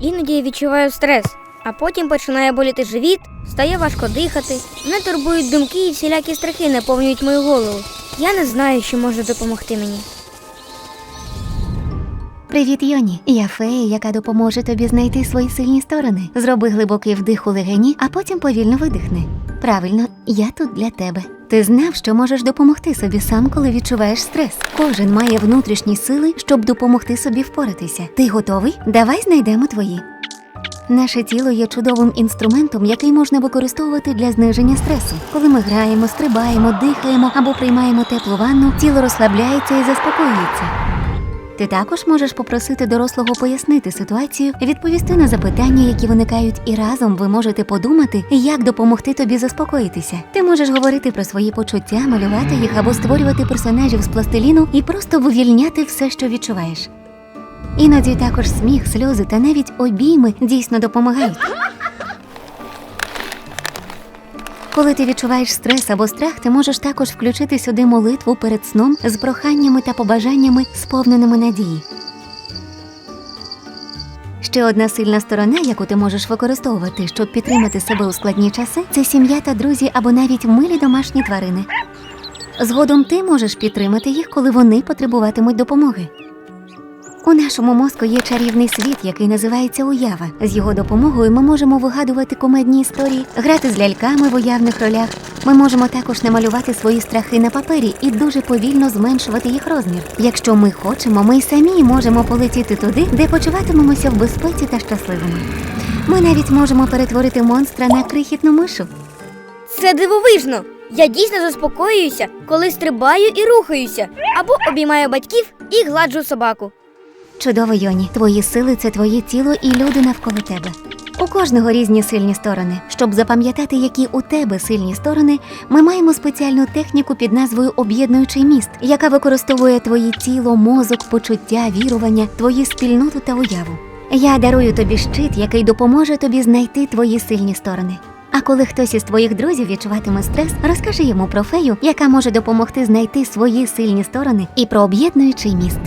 Іноді я відчуваю стрес, а потім починає боліти живіт, стає важко дихати. Мене турбують думки і всілякі страхи наповнюють мою голову. Я не знаю, що може допомогти мені. Привіт, Йоні. Я фея, яка допоможе тобі знайти свої сильні сторони. Зроби глибокий вдих у легені, а потім повільно видихни. Правильно, я тут для тебе. Ти знав, що можеш допомогти собі сам, коли відчуваєш стрес. Кожен має внутрішні сили, щоб допомогти собі впоратися. Ти готовий? Давай знайдемо твої. Наше тіло є чудовим інструментом, який можна використовувати для зниження стресу. Коли ми граємо, стрибаємо, дихаємо або приймаємо теплу ванну, тіло розслабляється і заспокоюється. Ти також можеш попросити дорослого пояснити ситуацію, відповісти на запитання, які виникають, і разом ви можете подумати, як допомогти тобі заспокоїтися. Ти можеш говорити про свої почуття, малювати їх або створювати персонажів з пластиліну і просто вивільняти все, що відчуваєш. Іноді також сміх, сльози та навіть обійми дійсно допомагають. Коли ти відчуваєш стрес або страх, ти можеш також включити сюди молитву перед сном з проханнями та побажаннями, сповненими надії. Ще одна сильна сторона, яку ти можеш використовувати, щоб підтримати себе у складні часи, це сім'я та друзі або навіть милі домашні тварини. Згодом ти можеш підтримати їх, коли вони потребуватимуть допомоги. У нашому мозку є чарівний світ, який називається уява. З його допомогою ми можемо вигадувати комедні історії, грати з ляльками в уявних ролях. Ми можемо також намалювати свої страхи на папері і дуже повільно зменшувати їх розмір. Якщо ми хочемо, ми й самі можемо полетіти туди, де почуватимемося в безпеці та щасливими. Ми навіть можемо перетворити монстра на крихітну мишу. Це дивовижно! Я дійсно заспокоююся, коли стрибаю і рухаюся, або обіймаю батьків і гладжу собаку. Чудово, Йоні. Твої сили це твоє тіло і люди навколо тебе. У кожного різні сильні сторони. Щоб запам'ятати, які у тебе сильні сторони, ми маємо спеціальну техніку під назвою Об'єднуючий міст, яка використовує твоє тіло, мозок, почуття, вірування, твою спільноту та уяву. Я дарую тобі щит, який допоможе тобі знайти твої сильні сторони. А коли хтось із твоїх друзів відчуватиме стрес, розкажи йому про фею, яка може допомогти знайти свої сильні сторони і про об'єднуючий міст.